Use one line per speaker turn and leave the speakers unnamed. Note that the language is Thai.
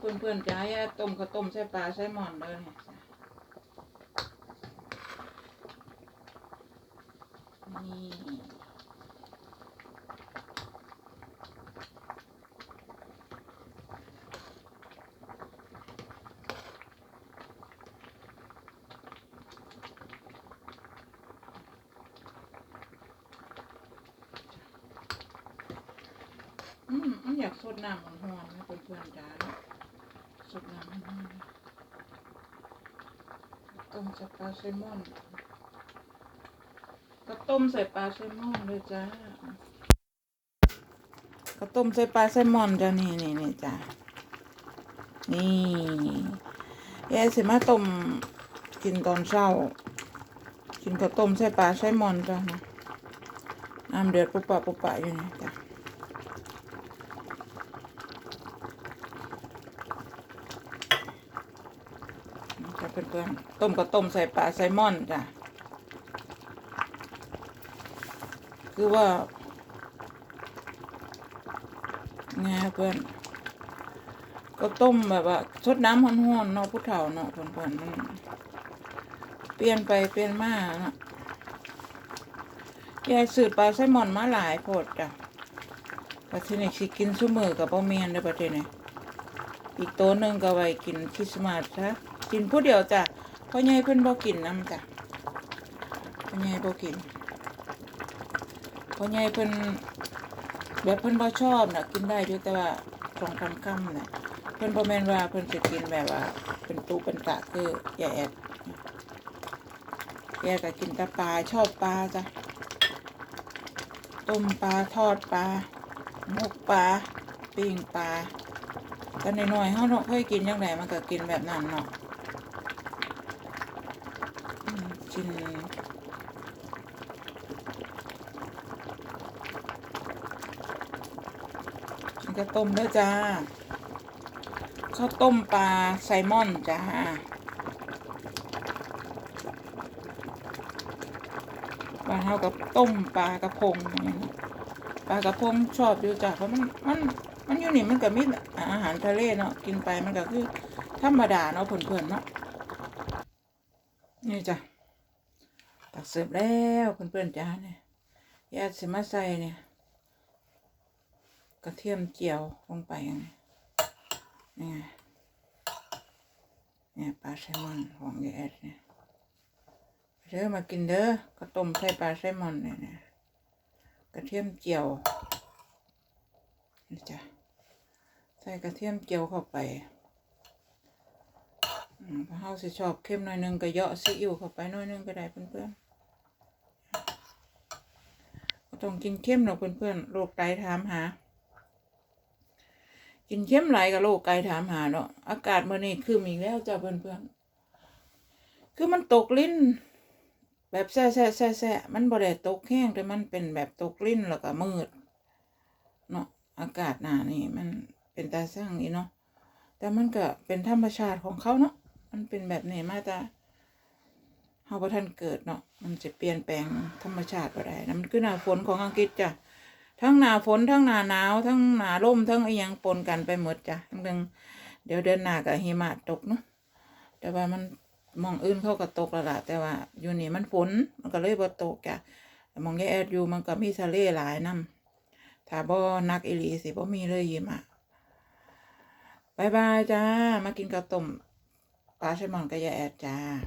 เพื่อนเพื่อนๆจ้าอย่าต้มข้าวต้มใส่ปลาใส่หมอนเด้อเนี่ยนี่อืมอืมอยากสดน้ำมันหอนๆนะเพื่อนเพื่อนๆจ้า สดน้ำมันหต้มใส่ปลาแซลมอนก็ต้มใส่ปลาแซลมอนเลยจ้าก็ต้มใส่ปลาแซลมอนจ้านี่นี่นี่จ้านี่ยายสิมาต้มกินตอนเช้า กินข้าวต้มใส่ปลาแซลมอนจ้านะน้ำเดือดปุ๊บปะปุ๊บปะอยู่นี่จ้าจ้ะ เพื่อนๆต้มก็ต้มใส่ปลาไซมอนจ้ะคือว่าไงเพื่อนก็ต้มแบบว่าชดน้ำห้อนๆเนาะผู้เฒ่าเนาะเพื่อนๆมันเปลี่ยนไปเปลี่ยนมาเนาะยายสืบปลาไซมอนมาหลายโพดจ้ะประเทศนี้สิกินซุ่มือกับบ่เมียนในประเทศนี้ อีกโตัวหนึ่งก็ไว้กินคริสต์มาสซะกินผู้เดียวจ้ะพ่อใหญ่เพิ่นบ่กินน้ำจ้ะพ่อใหญ่บ่กินพ่อใหญ่เพิ่นแบบเพิ่นบ่ชอบนะกินได้อยู่แต่ว่าสองคำคำนะเพิ่นบ่แม่นว่าเพิ่นสิกินแบบว่าเป็นตุเป็นตะคือยาแอดยาก็กินแต่ปลาชอบปลาจ้ะต้มปลาทอดปลาหมกปลาปิ้งปลา กันน้อยๆเฮาเนาะเคยกินจังไดมันก็กินแบบนั้นเนาะกินกินก็ต้มด้อจ้าข้าวต้มปลาไซมอนจ้าบ้านเฮากับต้มปลากระพงอย่างนี้นะปลากระพงชอบอยู่จ้ะเพราะมันมัน มันอยู่นี่มันก็มีอาหารทะเลเนาะกินไปมันก็คือธรรมดาเนาะเพื่อนๆเนาะนี่จ้ะตักเสิร์ฟแล้วเพื่อนๆจ้าเนี่ยยาสิมาใส่เนี่ยกระเทียมเจียวลงไปไงนี่ไงเนี่ยปลาแซลมอนของยาแอดเนี่ยเด้อมากินเด้อก็ต้มใส่ปลาแซลมอนเนี่ยเนี่ยกระเทียมเจียวนี่จ้ะ ใส่กระเทียมเจียวเข้าไปถ้าเฮาสิชอบเข้มหน่อยนึงก็เหยาะซีอิ๊วเข้าไปหน่อยนึงก็ได้เพื่อนๆต้องกินเข้มหรอกเพื่อนๆโรคไตถามหา กินเข้มหลกับโรคไตถามหาเนาะอากาศมื้อนี้คือมีแล้วจ้ะเพื่อนๆคือมันตกลิ้น แบบแซ่แซ่แซ่แซ่มันบ่ได้ตกแห้งแต่มันเป็นแบบตกลิ้นแล้วก็มืดเนาะอากาศหนานี่มัน เป็นตาสร้างนี่เนาะแต่มันก็เป็นธรรมชาติของเขาเนาะมันเป็นแบบนี้มาแต่เฮาบ่ทันเกิดเนาะมันจะเปลี่ยนแปลงธรรมชาติบ่ได้นะมันคือหน้าฝนของอังกฤษจ้ะทั้งหน้าฝนทั้งหน้าหนาว ทั้งหน้าลมทั้งอีหยังปนกันไปหมดจ้ะทั้งเดี๋ยวเดือนหน้าก็หิมะตกเนาะแต่ว่ามันมองอื่นเขาก็ตกแล้วล่ะแต่ว่าอยู่นี่มันฝนมันก็เลยบ่ตกจ้ะมองแยายแอดอยู่มันก็มีทะเลหลายนํถ้าบ่นักอีหลีสิบ่มีเลยยิ้มอะ บายบายจ้า มากินกระต้มปลาแซลมอนกับยาแอดจ้า